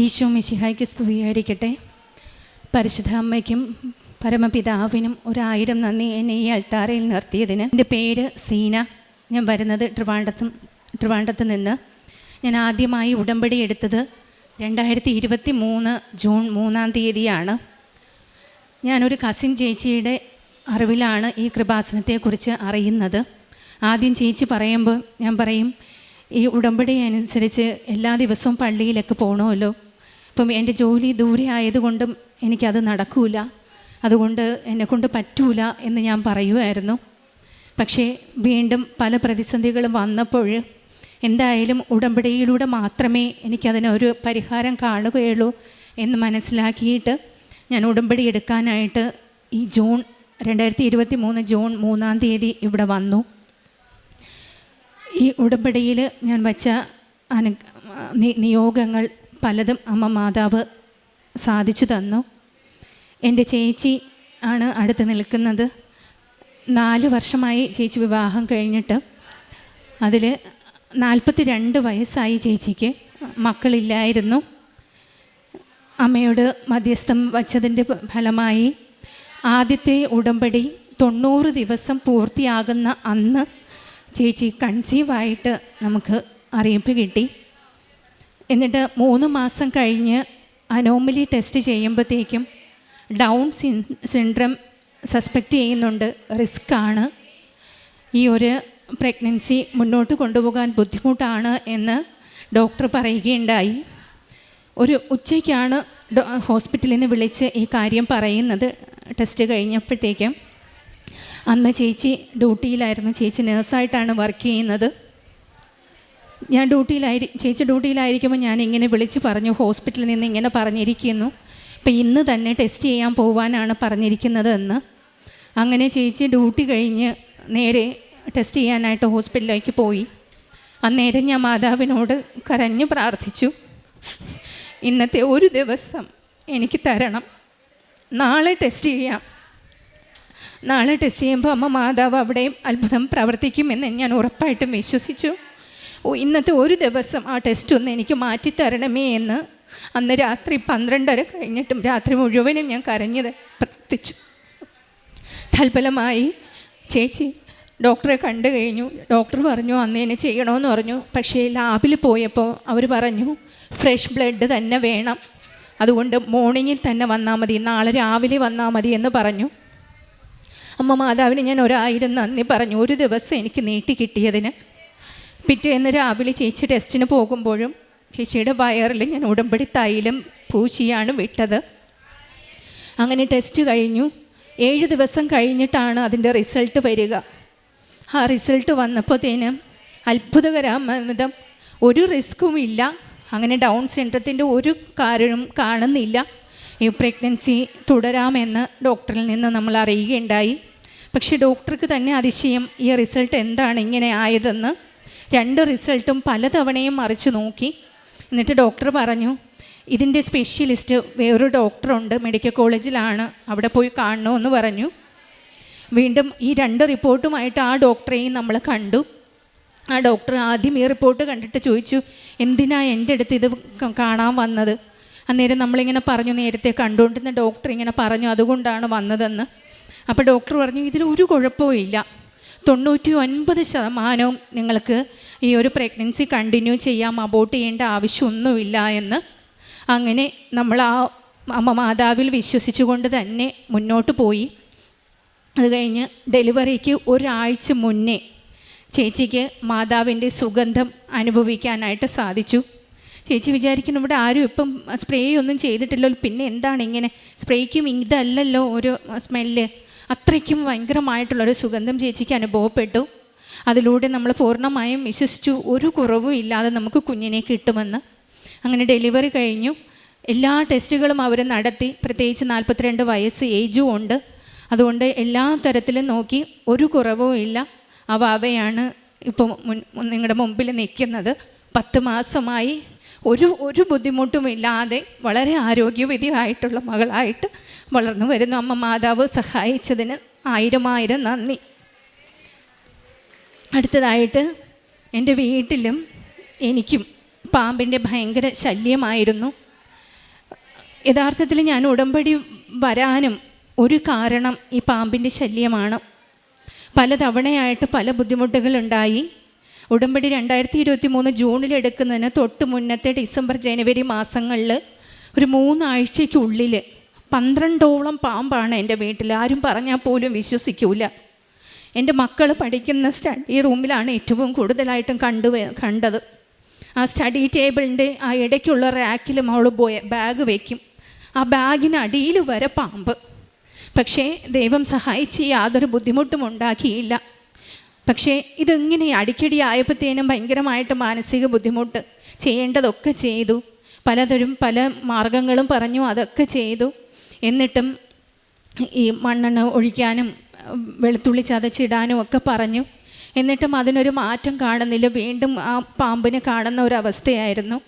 ഈശോ മിശിഹായ്ക്ക് സ്തുതിയായിരിക്കട്ടെ. പരിശുദ്ധ അമ്മയ്ക്കും പരമപിതാവിനും ഒരായിരം നന്ദി എന്നെ ഈ അൾത്താരയിൽ നിർത്തിയതിന്. എന്റെ പേര് സീന. ഞാൻ വരുന്നത് ട്രിവാണ്ടത്തും ട്രിവാണ്ടത്ത് നിന്ന്. ഞാൻ ആദ്യമായി ഉടമ്പടി എടുത്തത് രണ്ടായിരത്തി ഇരുപത്തി മൂന്ന് ജൂൺ മൂന്നാം തീയതിയാണ്. ഞാനൊരു കസിൻ ചേച്ചിയുടെ അറിവിലാണ് ഈ കൃപാസനത്തെക്കുറിച്ച് അറിയുന്നത്. ആദ്യം ചേച്ചി പറയുമ്പോൾ ഞാൻ പറയും ഈ ഉടമ്പടി അനുസരിച്ച് എല്ലാ ദിവസവും പള്ളിയിലൊക്കെ പോകണമല്ലോ ഇപ്പം എന്റെ ജോലി ദൂരെ ആയതുകൊണ്ടും എനിക്കത് നടക്കൂല. അതുകൊണ്ട് എന്നെക്കൊണ്ട് പറ്റൂല എന്ന് ഞാൻ പറയുമായിരുന്നു പക്ഷേ വീണ്ടും പല പ്രതിസന്ധികളും വന്നപ്പോൾ എന്തായാലും ഉടമ്പടിയിലൂടെ മാത്രമേ എനിക്കതിനൊരു പരിഹാരം കാണുകയുള്ളൂ എന്ന് മനസ്സിലാക്കിയിട്ട് ഞാൻ ഉടമ്പടി എടുക്കാനായിട്ട് ഈ ജൂൺ രണ്ടായിരത്തി ഇരുപത്തി മൂന്ന് ജൂൺ മൂന്നാം തീയതി ഇവിടെ വന്നു. ഈ ഉടമ്പടിയിൽ ഞാൻ വച്ച അനു നിയോഗങ്ങൾ പലതും അമ്മ മാതാവ് സാധിച്ചു തന്നു. എന്റെ ചേച്ചി ആണ് അടുത്ത് നിൽക്കുന്നത്. നാല് വർഷമായി ചേച്ചി വിവാഹം കഴിഞ്ഞിട്ട് അതിൽ നാൽപ്പത്തി രണ്ട് വയസ്സായി ചേച്ചിക്ക് മക്കളില്ലായിരുന്നു. അമ്മയോട് മധ്യസ്ഥം വച്ചതിന്റെ ഫലമായി ആദ്യത്തെ ഉടമ്പടി തൊണ്ണൂറ് ദിവസം പൂർത്തിയാകുന്ന അന്ന് ചേച്ചി കൺസീവായിട്ട് നമുക്ക് അറിയിപ്പ് കിട്ടി. എന്നിട്ട് മൂന്ന് മാസം കഴിഞ്ഞ് അനോമലി ടെസ്റ്റ് ചെയ്യുമ്പോഴത്തേക്കും ഡൗൺ സിൻ സിൻഡ്രം സസ്പെക്റ്റ് ചെയ്യുന്നുണ്ട്. റിസ്ക് ആണ്. ഈ ഒരു പ്രഗ്നൻസി മുന്നോട്ട് കൊണ്ടുപോകാൻ ബുദ്ധിമുട്ടാണ് എന്ന് ഡോക്ടർ പറയുകയുണ്ടായി. ഒരു ഉച്ചയ്ക്കാണ് ഹോസ്പിറ്റലിൽ നിന്ന് വിളിച്ച് ഈ കാര്യം പറയുന്നത്. ടെസ്റ്റ് കഴിഞ്ഞപ്പോഴത്തേക്കും അന്ന് ചേച്ചി ഡ്യൂട്ടിയിലായിരുന്നു ചേച്ചി നേഴ്സായിട്ടാണ് വർക്ക് ചെയ്യുന്നത്. ഞാൻ ഡ്യൂട്ടിയിലായി ചേച്ചി ഡ്യൂട്ടിയിലായിരിക്കുമ്പോൾ ഞാൻ ഇങ്ങനെ വിളിച്ച് പറഞ്ഞു ഹോസ്പിറ്റലിൽ നിന്ന് ഇങ്ങനെ പറഞ്ഞിരിക്കുന്നു. അപ്പം ഇന്ന് തന്നെ ടെസ്റ്റ് ചെയ്യാൻ പോവാനാണ് പറഞ്ഞിരിക്കുന്നത് എന്ന്. അങ്ങനെ ചേച്ചി ഡ്യൂട്ടി കഴിഞ്ഞ് നേരെ ടെസ്റ്റ് ചെയ്യാനായിട്ട് ഹോസ്പിറ്റലിലേക്ക് പോയി. അന്നേരം ഞാൻ മാതാവിനോട് കരഞ്ഞു പ്രാർത്ഥിച്ചു. ഇന്നത്തെ ഒരു ദിവസം എനിക്ക് തരണം. നാളെ ടെസ്റ്റ് ചെയ്യാം. നാളെ ടെസ്റ്റ് ചെയ്യുമ്പോൾ അമ്മ മാതാവ് അവിടെയും അത്ഭുതം പ്രവർത്തിക്കുമെന്ന് ഞാൻ ഉറപ്പായിട്ടും വിശ്വസിച്ചു. ഇന്നത്തെ ഒരു ദിവസം ആ ടെസ്റ്റ് ഒന്ന് എനിക്ക് മാറ്റിത്തരണമേ എന്ന് അന്ന് രാത്രി പന്ത്രണ്ടര കഴിഞ്ഞിട്ടും രാത്രി മുഴുവനും ഞാൻ കരഞ്ഞത് പ്രാർത്ഥിച്ചു. തൽഫലമായി ചേച്ചി ഡോക്ടറെ കണ്ടു കഴിഞ്ഞു. ഡോക്ടർ പറഞ്ഞു അന്ന് എന്നെ ചെയ്യണമെന്ന് പറഞ്ഞു. പക്ഷേ ലാബിൽ പോയപ്പോൾ അവർ പറഞ്ഞു ഫ്രഷ് ബ്ലഡ് തന്നെ വേണം. അതുകൊണ്ട് മോർണിംഗിൽ തന്നെ വന്നാൽ മതി. നാളെ രാവിലെ വന്നാൽ മതി എന്ന് പറഞ്ഞു. അമ്മ മാതാവിന് ഞാൻ ഒരായിരം നന്ദി പറഞ്ഞു. ഒരു ദിവസം എനിക്ക് നീട്ടി കിട്ടിയതിന് പിറ്റേന്ന് രാവിലെ ചേച്ചി ടെസ്റ്റിന് പോകുമ്പോഴും ചേച്ചിയുടെ വയറിൽ ഞാൻ ഉടമ്പടി തൈലം പൂശിയാണ് വിട്ടത്. അങ്ങനെ ടെസ്റ്റ് കഴിഞ്ഞു. ഏഴ് ദിവസം കഴിഞ്ഞിട്ടാണ് അതിന്റെ റിസൾട്ട് വരിക. ആ റിസൾട്ട് വന്നപ്പോഴത്തേനും അത്ഭുതകരമെന്നതും ഒരു റിസ്ക്കും ഇല്ല. അങ്ങനെ ഡൗൺ സിൻഡ്രത്തിന്റെ ഒരു കാരണം കാണുന്നില്ല. ഈ പ്രഗ്നൻസി തുടരാമെന്ന് ഡോക്ടറിൽ നിന്ന് നമ്മൾ അറിയുകയുണ്ടായി. പക്ഷേ ഡോക്ടർക്ക് തന്നെ അതിശയം ഈ റിസൾട്ട് എന്താണ് ഇങ്ങനെ ആയതെന്ന് രണ്ട് റിസൾട്ടും പലതവണയും മറിച്ച് നോക്കി. എന്നിട്ട് ഡോക്ടർ പറഞ്ഞു ഇതിന്റെ സ്പെഷ്യലിസ്റ്റ് വേറൊരു ഡോക്ടറുണ്ട് മെഡിക്കൽ കോളേജിലാണ് അവിടെ പോയി കാണണമെന്ന് പറഞ്ഞു. വീണ്ടും ഈ രണ്ട് റിപ്പോർട്ടുമായിട്ട് ആ ഡോക്ടറെയും നമ്മൾ കണ്ടു. ആ ഡോക്ടർ ആദ്യം ഈ റിപ്പോർട്ട് കണ്ടിട്ട് ചോദിച്ചു എന്തിനാ എന്റെ അടുത്ത് ഇത് കാണാൻ വന്നത്? അന്നേരം നമ്മളിങ്ങനെ പറഞ്ഞു നേരത്തെ കണ്ടുകൊണ്ടിരുന്ന ഡോക്ടർ ഇങ്ങനെ പറഞ്ഞു അതുകൊണ്ടാണ് വന്നതെന്ന്. അപ്പോൾ ഡോക്ടർ പറഞ്ഞു ഇതിൽ ഒരു കുഴപ്പവും ഇല്ല. തൊണ്ണൂറ്റി ഒൻപത് ശതമാനവും നിങ്ങൾക്ക് ഈ ഒരു പ്രഗ്നൻസി കണ്ടിന്യൂ ചെയ്യാം അബോട്ട് ചെയ്യേണ്ട ആവശ്യമൊന്നുമില്ല എന്ന് അങ്ങനെ നമ്മൾ ആ അമ്മ മാതാവിൽ വിശ്വസിച്ചുകൊണ്ട് തന്നെ മുന്നോട്ട് പോയി. അത് കഴിഞ്ഞ് ഡെലിവറിക്ക് ഒരാഴ്ച മുന്നേ ചേച്ചിക്ക് മാതാവിന്റെ സുഗന്ധം അനുഭവിക്കാനായിട്ട് സാധിച്ചു. ചേച്ചി വിചാരിക്കുന്നു ഇവിടെ ആരും ഇപ്പം സ്പ്രേ ഒന്നും ചെയ്തിട്ടില്ലല്ലോ പിന്നെ എന്താണ് ഇങ്ങനെ? സ്പ്രേക്കും ഇതല്ലല്ലോ ഒരു സ്മെല്ല് അത്രയ്ക്കും ഭയങ്കരമായിട്ടുള്ളൊരു സുഗന്ധം ചേച്ചിക്ക് അനുഭവപ്പെട്ടു. അതിലൂടെ നമ്മൾ പൂർണമായും വിശ്വസിച്ചു. ഒരു കുറവും ഇല്ലാതെ നമുക്ക് കുഞ്ഞിനെ കിട്ടുമെന്ന്. അങ്ങനെ ഡെലിവറി കഴിഞ്ഞു. എല്ലാ ടെസ്റ്റുകളും അവർ നടത്തി. പ്രത്യേകിച്ച് നാൽപ്പത്തിരണ്ട് വയസ്സ് ഏജും ഉണ്ട്. അതുകൊണ്ട് എല്ലാ തരത്തിലും നോക്കി ഒരു കുറവും ഇല്ല. അവ അവയാണ് ഇപ്പോൾ നിങ്ങളുടെ മുമ്പിൽ നിൽക്കുന്നത്. പത്ത് മാസമായി ഒരു ഒരു ബുദ്ധിമുട്ടുമില്ലാതെ വളരെ ആരോഗ്യവിധിയായിട്ടുള്ള മകളായിട്ട് വളർന്നു വരുന്നു. അമ്മ മാതാവ് സഹായിച്ചതിന് ആയിരം ആയിരം നന്ദി. അടുത്തതായിട്ട് എന്റെ വീട്ടിലും എനിക്കും പാമ്പിന്റെ ഭയങ്കര ശല്യമായിരുന്നു. യഥാർത്ഥത്തിൽ ഞാൻ ഉടമ്പടി വരാനും ഒരു കാരണം ഈ പാമ്പിന്റെ ശല്യമാണ്. പല തവണയായിട്ട് പല ബുദ്ധിമുട്ടുകളുണ്ടായി. ഉടമ്പടി രണ്ടായിരത്തി ഇരുപത്തി മൂന്ന് ജൂണിൽ എടുക്കുന്നതിന് തൊട്ട് മുന്നത്തെ ഡിസംബർ ജനുവരി മാസങ്ങളിൽ ഒരു മൂന്നാഴ്ചയ്ക്കുള്ളിൽ പന്ത്രണ്ടോളം പാമ്പാണ് എന്റെ വീട്ടിൽ. ആരും പറഞ്ഞാൽ പോലും വിശ്വസിക്കൂല. എന്റെ മക്കൾ പഠിക്കുന്ന സ്റ്റഡി റൂമിലാണ് ഏറ്റവും കൂടുതലായിട്ടും കണ്ടു കണ്ടത്. ആ സ്റ്റഡി ടേബിളിന്റെ ആ ഇടയ്ക്കുള്ള റാക്കിലും അവൾ പോയ ബാഗ് വയ്ക്കും ആ ബാഗിനടിയിൽ വരെ പാമ്പ്. പക്ഷേ ദൈവം സഹായിച്ച് യാതൊരു ബുദ്ധിമുട്ടും ഉണ്ടാക്കിയില്ല. പക്ഷേ ഇതിങ്ങനെ അടിക്കടി ആയപ്പോഴത്തേനും ഭയങ്കരമായിട്ട് മാനസിക ബുദ്ധിമുട്ട് ചെയ്യേണ്ടതൊക്കെ ചെയ്തു. പലതരും പല മാർഗങ്ങളും പറഞ്ഞു അതൊക്കെ ചെയ്തു. എന്നിട്ടും ഈ മണ്ണെണ്ണ ഒഴിക്കാനും വെളുത്തുള്ളി ചതച്ചിടാനും ഒക്കെ പറഞ്ഞു. എന്നിട്ടും അതിനൊരു മാറ്റം കാണുന്നില്ല. വീണ്ടും ആ പാമ്പിനെ കാണുന്ന ഒരവസ്ഥയായിരുന്നു.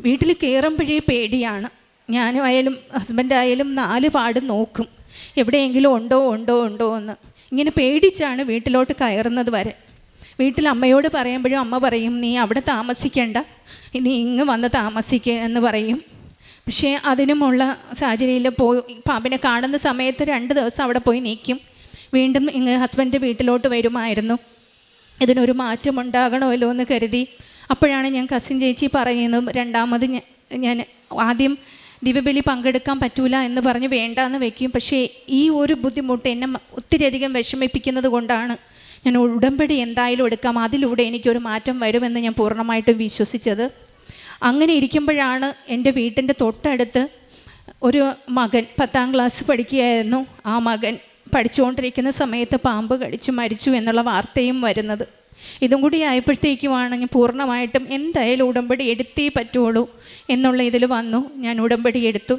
വീട്ടിൽ കയറുമ്പോഴേ പേടിയാണ്. ഞാനും ആയാലും ഹസ്ബൻഡായാലും നാല് പാട് നോക്കും. എവിടെയെങ്കിലും ഉണ്ടോ ഉണ്ടോ ഉണ്ടോ എന്ന്. ഇങ്ങനെ പേടിച്ചാണ് വീട്ടിലോട്ട് കയറുന്നത് വരെ. വീട്ടിൽ അമ്മയോട് പറയുമ്പോഴും അമ്മ പറയും നീ അവിടെ താമസിക്കേണ്ട. നീ ഇങ്ങ് വന്ന് താമസിക്കുക എന്ന് പറയും. പക്ഷേ അതിനുമുള്ള സാഹചര്യത്തിൽ പോയി പാമ്പിനെ കാണുന്ന സമയത്ത് രണ്ട് ദിവസം അവിടെ പോയി നിൽക്കും. വീണ്ടും ഇങ്ങ് ഹസ്ബൻഡ് വീട്ടിലോട്ട് വരുമായിരുന്നു. ഇതിനൊരു മാറ്റം ഉണ്ടാകണമല്ലോ എന്ന് കരുതി. അപ്പോഴാണ് ഞാൻ കസിൻ ചേച്ചി പറയുന്നത് രണ്ടാമത് ഞാൻ ഞാൻ ആദ്യം ദിവ്യബലി പങ്കെടുക്കാൻ പറ്റൂല എന്ന് പറഞ്ഞ് വേണ്ട എന്ന് വയ്ക്കും പക്ഷേ ഈ ഒരു ബുദ്ധിമുട്ട് എന്നെ ഒത്തിരിയധികം വിഷമിപ്പിക്കുന്നത് കൊണ്ടാണ് ഞാൻ ഉടമ്പടി എന്തായാലും എടുക്കാം. അതിലൂടെ എനിക്കൊരു മാറ്റം വരുമെന്ന് ഞാൻ പൂർണമായിട്ടും വിശ്വസിച്ചത്. അങ്ങനെ ഇരിക്കുമ്പോഴാണ് എന്റെ വീട്ടിന്റെ തൊട്ടടുത്ത് ഒരു മകൻ പത്താം ക്ലാസ് പഠിക്കുകയായിരുന്നു. ആ മകൻ പഠിച്ചുകൊണ്ടിരിക്കുന്ന സമയത്ത് പാമ്പ് കടിച്ചു മരിച്ചു എന്നുള്ള വാർത്തയും വരുന്നത്. ഇതും കൂടി ആയപ്പോഴത്തേക്കുമാണ് ഞാൻ പൂർണമായിട്ടും എന്തായാലും ഉടമ്പടി എടുത്തേ പറ്റുള്ളൂ എന്നുള്ള ഇതിൽ വന്നു. ഞാൻ ഉടമ്പടി എടുത്തു.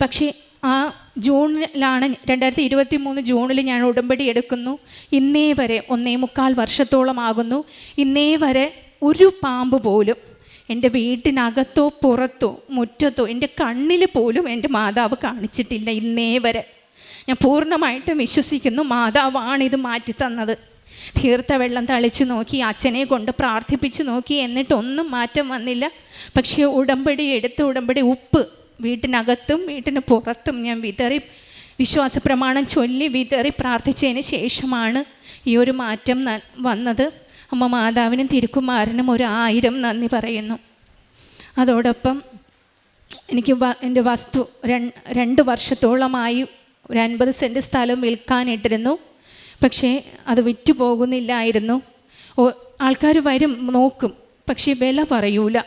പക്ഷേ ആ ജൂണിലാണ് രണ്ടായിരത്തി ഇരുപത്തി മൂന്ന് ജൂണിൽ ഞാൻ ഉടമ്പടി എടുക്കുന്നു. ഇന്നേ വരെ ഒന്നേ മുക്കാൽ വർഷത്തോളം ആകുന്നു. ഇന്നേ വരെ ഒരു പാമ്പ് പോലും എന്റെ വീട്ടിനകത്തോ പുറത്തോ മുറ്റത്തോ എന്റെ കണ്ണിൽ പോലും എന്റെ മാതാവ് കാണിച്ചിട്ടില്ല ഇന്നേ വരെ. ഞാൻ പൂർണമായിട്ടും വിശ്വസിക്കുന്നു മാതാവാണ് ഇത് മാറ്റി തന്നത് തീർത്ത വെള്ളം തളിച്ചു നോക്കി അച്ഛനെ കൊണ്ട് പ്രാർത്ഥിപ്പിച്ച് നോക്കി എന്നിട്ടൊന്നും മാറ്റം വന്നില്ല. പക്ഷേ ഉടമ്പടി എടുത്ത് ഉടമ്പടി ഉപ്പ് വീട്ടിനകത്തും വീട്ടിന് പുറത്തും ഞാൻ വിതറി വിശ്വാസ പ്രമാണം ചൊല്ലി വിതറി പ്രാർത്ഥിച്ചതിന് ശേഷമാണ് ഈ ഒരു മാറ്റം വന്നത്. അമ്മ മാതാവിനും തിരുക്കുമാരനും ഒരു ആയിരം നന്ദി പറയുന്നു. അതോടൊപ്പം എനിക്ക് എന്റെ വസ്തു രണ്ട് വർഷത്തോളമായി ഒരു അൻപത് സെന്റ് സ്ഥലം വിൽക്കാനിട്ടിരുന്നു. പക്ഷേ അത് വിറ്റു പോകുന്നില്ലായിരുന്നു ആൾക്കാർ വരും നോക്കും. പക്ഷേ വില പറയൂല.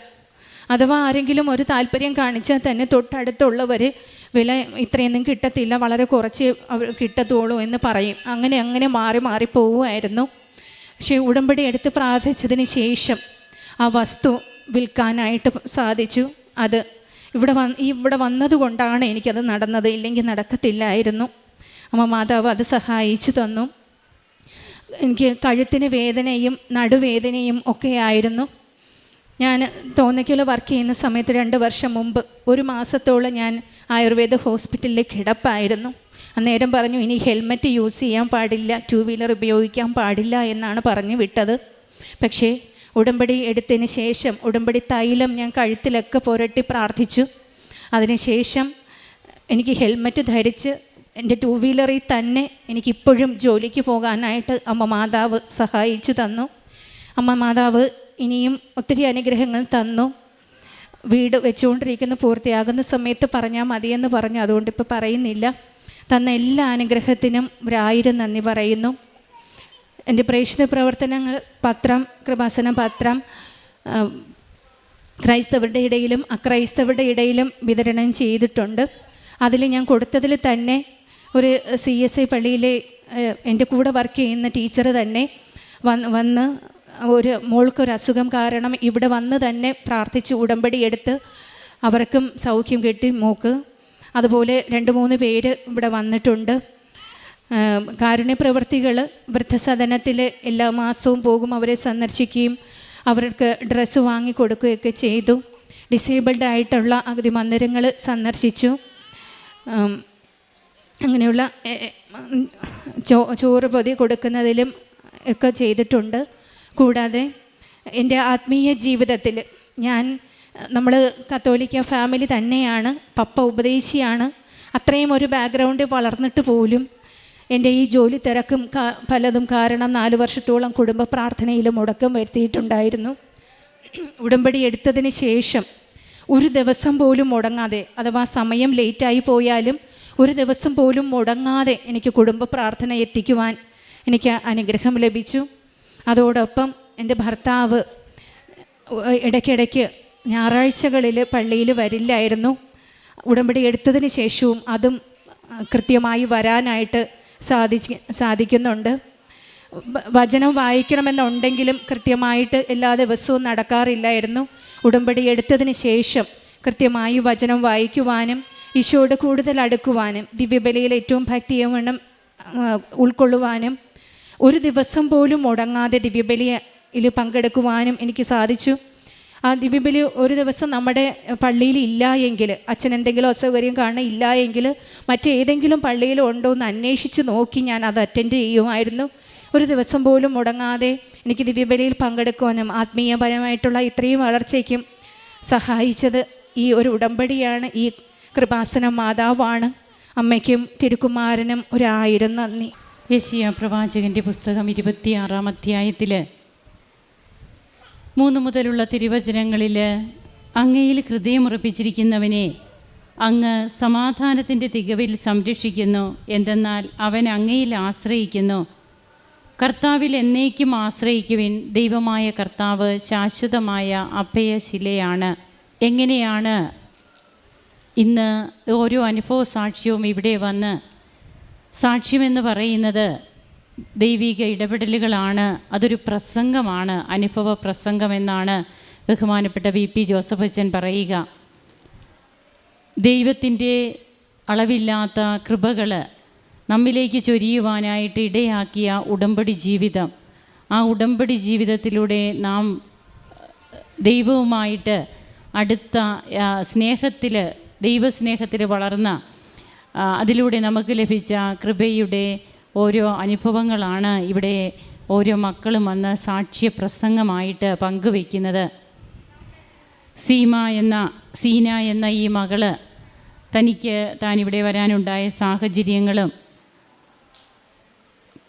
അഥവാ ആരെങ്കിലും ഒരു താല്പര്യം കാണിച്ചാൽ തന്നെ തൊട്ടടുത്തുള്ളവർ വില ഇത്രയൊന്നും കിട്ടത്തില്ല വളരെ കുറച്ച് കിട്ടത്തുള്ളൂ എന്ന് പറയും. അങ്ങനെ അങ്ങനെ മാറി മാറി പോവുമായിരുന്നു. പക്ഷേ ഉടമ്പടി എടുത്ത് പ്രാർത്ഥിച്ചതിന് ശേഷം ആ വസ്തു വിൽക്കാനായിട്ട് സാധിച്ചു. അത് ഇവിടെ വന്ന് ഇവിടെ വന്നതുകൊണ്ടാണ് എനിക്കത് നടന്നത്. ഇല്ലെങ്കിൽ നടക്കത്തില്ലായിരുന്നു. അമ്മ മാതാവ് അത് സഹായിച്ചു തന്നു. എനിക്ക് കഴുത്തിന് വേദനയും നടുവേദനയും ഒക്കെ ആയിരുന്നു. ഞാൻ തോന്നയ്ക്കൽ വർക്ക് ചെയ്യുന്ന സമയത്ത് രണ്ട് വർഷം മുമ്പ് ഒരു മാസത്തോളം ഞാൻ ആയുർവേദ ഹോസ്പിറ്റലിൽ കിടപ്പായിരുന്നു. അന്നേരം പറഞ്ഞു ഇനി ഹെൽമറ്റ് യൂസ് ചെയ്യാൻ പാടില്ല ടു വീലർ ഉപയോഗിക്കാൻ പാടില്ല എന്നാണ് പറഞ്ഞു വിട്ടത്. പക്ഷേ ഉടമ്പടി എടുത്തതിന് ശേഷം ഉടമ്പടി തൈലം ഞാൻ കഴുത്തിലൊക്കെ പുരട്ടി പ്രാർത്ഥിച്ചു. അതിനുശേഷം എനിക്ക് ഹെൽമറ്റ് ധരിച്ച് എന്റെ ടു വീലറിൽ തന്നെ എനിക്കിപ്പോഴും ജോലിക്ക് പോകാനായിട്ട് അമ്മ മാതാവ് സഹായിച്ചു തന്നു. അമ്മ മാതാവ് ഇനിയും ഒത്തിരി അനുഗ്രഹങ്ങൾ തന്നു. വീട് വെച്ചുകൊണ്ടിരിക്കുന്ന പൂർത്തിയാകുന്ന സമയത്ത് പറഞ്ഞാൽ മതിയെന്ന് പറഞ്ഞു അതുകൊണ്ട് ഇപ്പോൾ പറയുന്നില്ല. തന്ന എല്ലാ അനുഗ്രഹത്തിനും ഒരായിരം നന്ദി പറയുന്നു. എന്റെ പ്രേക്ഷിത പ്രവർത്തനങ്ങൾ പത്രം കൃപാസന പത്രം ക്രൈസ്തവരുടെ ഇടയിലും അക്രൈസ്തവരുടെ ഇടയിലും വിതരണം ചെയ്തിട്ടുണ്ട്. അതിൽ ഞാൻ കൊടുത്തതിൽ തന്നെ ഒരു സി എസ് ഐ പള്ളിയിലെ എന്റെ കൂടെ വർക്ക് ചെയ്യുന്ന ടീച്ചർ തന്നെ വന്ന് വന്ന് ഒരു മോൾക്കൊരു അസുഖം കാരണം ഇവിടെ വന്ന് തന്നെ പ്രാർത്ഥിച്ച് ഉടമ്പടി എടുത്ത് അവർക്കും സൗഖ്യം കിട്ടി മോക്ക്. അതുപോലെ രണ്ട് മൂന്ന് പേര് ഇവിടെ വന്നിട്ടുണ്ട്. കാരുണ്യപ്രവർത്തികൾ വൃദ്ധസദനത്തിൽ എല്ലാ മാസവും പോകും അവരെ സന്ദർശിക്കുകയും അവർക്ക് ഡ്രസ്സ് വാങ്ങിക്കൊടുക്കുകയൊക്കെ ചെയ്തു. ഡിസേബിൾഡ് ആയിട്ടുള്ള അഗതി മന്ദിരങ്ങൾ സന്ദർശിച്ചു. അങ്ങനെയുള്ള ചോ ചോറ് പൊതി കൊടുക്കുന്നതിലും ഒക്കെ ചെയ്തിട്ടുണ്ട്. കൂടാതെ എന്റെ ആത്മീയ ജീവിതത്തിൽ ഞാൻ നമ്മൾ കത്തോലിക്ക ഫാമിലി തന്നെയാണ് പപ്പ ഉപദേശിയാണ്. അത്രയും ഒരു ബാക്ക്ഗ്രൗണ്ട് വളർന്നിട്ട് പോലും എന്റെ ഈ ജോലി തിരക്കും പലതും കാരണം നാല് വർഷത്തോളം കുടുംബ പ്രാർത്ഥനയിൽ മുടക്കം വരുത്തിയിട്ടുണ്ടായിരുന്നു. ഉടമ്പടി എടുത്തതിന് ശേഷം ഒരു ദിവസം പോലും മുടങ്ങാതെ അഥവാ സമയം ലേറ്റായി പോയാലും ഒരു ദിവസം പോലും മുടങ്ങാതെ എനിക്ക് കുടുംബ പ്രാർത്ഥന എത്തിക്കുവാൻ എനിക്ക് അനുഗ്രഹം ലഭിച്ചു. അതോടൊപ്പം എന്റെ ഭർത്താവ് ഇടയ്ക്കിടയ്ക്ക് ഞായറാഴ്ചകളിൽ പള്ളിയിൽ വരില്ലായിരുന്നു. ഉടമ്പടി എടുത്തതിന് ശേഷവും അതും കൃത്യമായി വരാനായിട്ട് സാധിച്ച് സാധിക്കുന്നുണ്ട്. വചനം വായിക്കണമെന്നുണ്ടെങ്കിലും കൃത്യമായിട്ട് എല്ലാ ദിവസവും നടക്കാറില്ലായിരുന്നു. ഉടമ്പടി എടുത്തതിന് ശേഷം കൃത്യമായി വചനം വായിക്കുവാനും ഈശോയോട് കൂടുതൽ അടുക്കുവാനും ദിവ്യബലിയിൽ ഏറ്റവും ഭക്തിയവണ്ണം ഉൾക്കൊള്ളുവാനും ഒരു ദിവസം പോലും മുടങ്ങാതെ ദിവ്യബലിയിൽ പങ്കെടുക്കുവാനും എനിക്ക് സാധിച്ചു. ആ ദിവ്യബലി ഒരു ദിവസം നമ്മുടെ പള്ളിയിൽ ഇല്ല എങ്കിൽ അച്ഛൻ എന്തെങ്കിലും അസൗകര്യം കാണാൻ ഇല്ല എങ്കിൽ മറ്റേതെങ്കിലും പള്ളിയിൽ ഉണ്ടോ എന്ന് അന്വേഷിച്ച് നോക്കി ഞാൻ അത് അറ്റൻഡ് ചെയ്യുമായിരുന്നു. ഒരു ദിവസം പോലും മുടങ്ങാതെ എനിക്ക് ദിവ്യബലിയിൽ പങ്കെടുക്കുവാനും ആത്മീയപരമായിട്ടുള്ള ഇത്രയും വളർച്ചയ്ക്കും സഹായിച്ചത് ഈ ഒരു ഉടമ്പടിയാണ് ഈ കൃപാസന മാതാവാണ്. അമ്മയ്ക്കും തിരുക്കുമാരനും ഒരായിരം നന്ദി. യശിയ പ്രവാചകന്റെ പുസ്തകം ഇരുപത്തിയാറാം അധ്യായത്തിൽ മൂന്ന് മുതലുള്ള തിരുവചനങ്ങളിൽ അങ്ങയിൽ ഹൃദയമുറപ്പിച്ചിരിക്കുന്നവനെ അങ്ങ് സമാധാനത്തിന്റെ തികവിൽ സംരക്ഷിക്കുന്നു. എന്തെന്നാൽ അവൻ അങ്ങയിൽ ആശ്രയിക്കുന്നു. കർത്താവിൽ എന്നേക്കും ആശ്രയിക്കുവിൻ. ദൈവമായ കർത്താവ് ശാശ്വതമായ അഭയശിലയാണ്. എങ്ങനെയാണ് ഇന്ന് ഓരോ അനുഭവ സാക്ഷ്യവും ഇവിടെ വന്ന് സാക്ഷ്യമെന്ന് പറയുന്നത് ദൈവിക ഇടപെടലുകളാണ്. അതൊരു പ്രസംഗമാണ്. അനുഭവ പ്രസംഗമെന്നാണ് ബഹുമാനപ്പെട്ട വി പി ജോസഫ് അച്ഛൻ പറയുക. ദൈവത്തിന്റെ അളവില്ലാത്ത കൃപകൾ നമ്മിലേക്ക് ചൊരിയുവാനായിട്ട് ഇടയാക്കിയ ഉടമ്പടി ജീവിതം. ആ ഉടമ്പടി ജീവിതത്തിലൂടെ നാം ദൈവവുമായിട്ട് അടുത്ത സ്നേഹത്തിൽ ദൈവസ്നേഹത്തിൽ വളർന്ന അതിലൂടെ നമുക്ക് ലഭിച്ച കൃപയുടെ ഓരോ അനുഭവങ്ങളാണ് ഇവിടെ ഓരോ മക്കളും വന്ന് സാക്ഷ്യ പ്രസംഗമായിട്ട് പങ്കുവയ്ക്കുന്നത്. സീമ എന്ന സീന എന്ന ഈ മകൾ തനിക്ക് താൻ ഇവിടെ വരാനുണ്ടായ സാഹചര്യങ്ങളും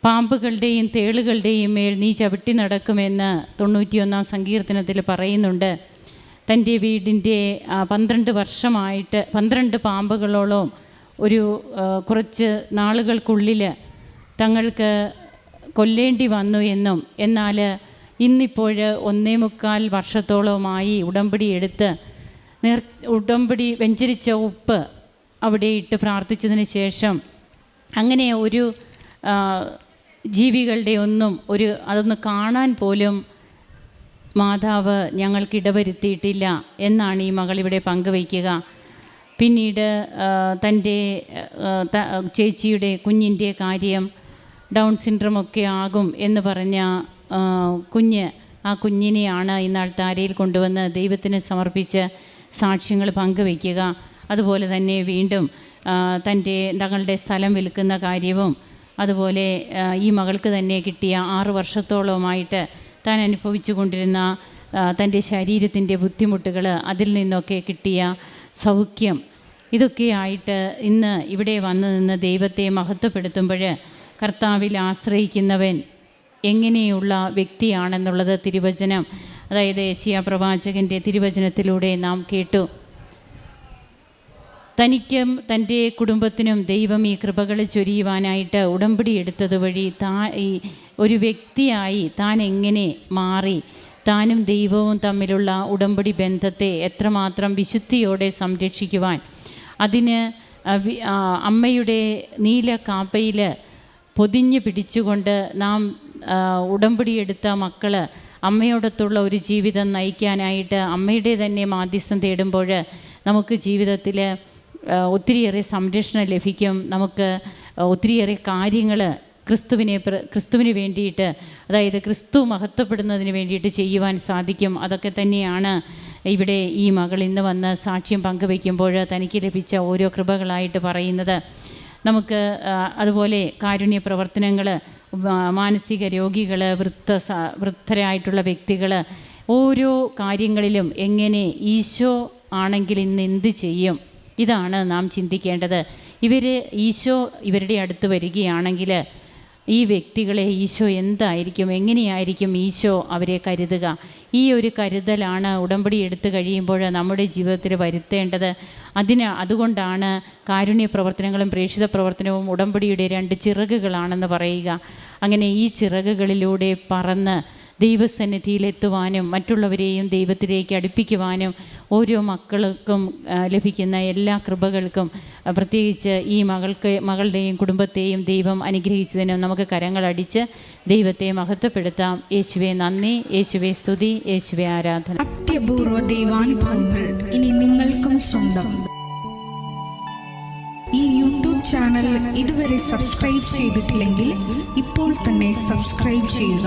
പാമ്പുകളുടെയും തേളുകളുടെയും മേൽ നീ ചവിട്ടി നടക്കുമെന്ന് തൊണ്ണൂറ്റിയൊന്നാം സങ്കീർത്തനത്തിൽ പറയുന്നുണ്ട്. തന്റെ വീടിന്റെ പന്ത്രണ്ട് വർഷമായിട്ട് പന്ത്രണ്ട് പാമ്പുകളോളം ഒരു കുറച്ച് നാളുകൾക്കുള്ളിൽ തങ്ങൾക്ക് കൊല്ലേണ്ടി വന്നു എന്നും എന്നാൽ ഇന്നിപ്പോൾ ഒന്നേ മുക്കാൽ വർഷത്തോളമായി ഉടമ്പടി എടുത്ത് നേർ ഉടമ്പടി വെഞ്ചരിച്ച ഉപ്പ് അവിടെ ഇട്ട് പ്രാർത്ഥിച്ചതിന് ശേഷം അങ്ങനെ ഒരു ജീവികളുടെ ഒന്നും ഒരു അതൊന്ന് കാണാൻ പോലും മാതാവ് ഞങ്ങൾക്ക് ഇടവരുത്തിയിട്ടില്ല എന്നാണ് ഈ മകൾ ഇവിടെ പങ്കുവയ്ക്കുക. പിന്നീട് തന്റെ ചേച്ചിയുടെ കുഞ്ഞിന്റെ കാര്യം ഡൗൺ സിൻഡ്രം ഒക്കെ ആകും എന്ന് പറഞ്ഞ കുഞ്ഞ് ആ കുഞ്ഞിനെയാണ് ഇന്നാൾ താരയിൽ കൊണ്ടുവന്ന് ദൈവത്തിന് സമർപ്പിച്ച് സാക്ഷ്യങ്ങൾ പങ്കുവയ്ക്കുക. അതുപോലെ തന്നെ വീണ്ടും തന്റെ തങ്ങളുടെ സ്ഥലം വിൽക്കുന്ന കാര്യവും അതുപോലെ ഈ മകൾക്ക് തന്നെ കിട്ടിയ ആറു വർഷത്തോളമായിട്ട് താൻ അനുഭവിച്ചു കൊണ്ടിരുന്ന തന്റെ ശരീരത്തിന്റെ ബുദ്ധിമുട്ടുകൾ അതിൽ നിന്നൊക്കെ കിട്ടിയ സൗഖ്യം ഇതൊക്കെയായിട്ട് ഇന്ന് ഇവിടെ വന്നു നിന്ന് ദൈവത്തെ മഹത്വപ്പെടുത്തുമ്പോൾ കർത്താവിൽ ആശ്രയിക്കുന്നവൻ എങ്ങനെയുള്ള വ്യക്തിയാണെന്നുള്ളത് തിരുവചനം അതായത് ഏഷ്യ പ്രവാചകന്റെ തിരുവചനത്തിലൂടെ നാം കേട്ടു. തനിക്കും തന്റെ കുടുംബത്തിനും ദൈവം ഈ കൃപകൾ ചൊരിയുവാനായിട്ട് ഉടമ്പടി എടുത്തത് വഴി താ ഈ ഒരു വ്യക്തിയായി താൻ എങ്ങനെ മാറി? താനും ദൈവവും തമ്മിലുള്ള ഉടമ്പടി ബന്ധത്തെ എത്രമാത്രം വിശുദ്ധിയോടെ സംരക്ഷിക്കുവാൻ? അതിന് അമ്മയുടെ നീല കാപ്പയിൽ പൊതിഞ്ഞു പിടിച്ചുകൊണ്ട് നാം ഉടമ്പടി എടുത്ത മക്കൾ അമ്മയോടത്തുള്ള ഒരു ജീവിതം നയിക്കാനായിട്ട് അമ്മയുടെ തന്നെ മാധ്യസ്ഥം തേടുമ്പോൾ നമുക്ക് ജീവിതത്തിൽ ഒത്തിരിയേറെ സംരക്ഷണം ലഭിക്കും. നമുക്ക് ഒത്തിരിയേറെ കാര്യങ്ങൾ ക്രിസ്തുവിനെ ക്രിസ്തുവിന് വേണ്ടിയിട്ട് അതായത് ക്രിസ്തു മഹത്വപ്പെടുന്നതിന് വേണ്ടിയിട്ട് ചെയ്യുവാൻ സാധിക്കും. അതൊക്കെ തന്നെയാണ് ഇവിടെ ഈ മകൾ ഇന്ന് വന്ന് സാക്ഷ്യം പങ്കുവയ്ക്കുമ്പോൾ തനിക്ക് ലഭിച്ച ഓരോ കൃപകളായിട്ട് പറയുന്നത്. നമുക്ക് അതുപോലെ കാരുണ്യ പ്രവർത്തനങ്ങൾ മാനസിക രോഗികൾ വൃദ്ധ വൃദ്ധരായിട്ടുള്ള വ്യക്തികൾ ഓരോ കാര്യങ്ങളിലും എങ്ങനെ ഈശോ ആണെങ്കിൽ ഇന്ന് എന്ത് ചെയ്യും? ഇതാണ് നാം ചിന്തിക്കേണ്ടത്. ഇവർ ഈശോ ഇവരുടെ അടുത്ത് വരികയാണെങ്കിൽ ഈ വ്യക്തികളെ ഈശോ എന്തായിരിക്കും എങ്ങനെയായിരിക്കും ഈശോ അവരെ കരുതുക? ഈ ഒരു കരുതലാണ് ഉടമ്പടി എടുത്തു കഴിയുമ്പോൾ നമ്മുടെ ജീവിതത്തിൽ വരുത്തേണ്ടത്. അതിന് അതുകൊണ്ടാണ് കാരുണ്യ പ്രവർത്തനങ്ങളും പ്രേക്ഷിത പ്രവർത്തനവും ഉടമ്പടിയുടെ രണ്ട് ചിറകുകളാണെന്ന് പറയുക. അങ്ങനെ ഈ ചിറകുകളിലൂടെ പറന്ന് ദൈവസന്നിധിയിലെത്തുവാനും മറ്റുള്ളവരെയും ദൈവത്തിലേക്ക് അടുപ്പിക്കുവാനും ഓരോ മക്കൾക്കും ലഭിക്കുന്ന എല്ലാ കൃപകൾക്കും പ്രത്യേകിച്ച് ഈ മകൾക്ക് മകളുടെയും കുടുംബത്തെയും ദൈവം അനുഗ്രഹിച്ചതിനും നമുക്ക് കരങ്ങളടിച്ച് ദൈവത്തെ മഹത്വപ്പെടുത്താം. യേശുവെ നന്ദി. യേശുവെ സ്തുതി. യേശുവെ ആരാധന. അത്യപൂർവ ദൈവാനുഭവങ്ങൾ ഇനി നിങ്ങൾക്കും സ്വന്തം. ഈ യൂട്യൂബ് ചാനൽ ഇതുവരെ സബ്സ്ക്രൈബ് ചെയ്തിട്ടില്ലെങ്കിൽ ഇപ്പോൾ തന്നെ സബ്സ്ക്രൈബ് ചെയ്യുക.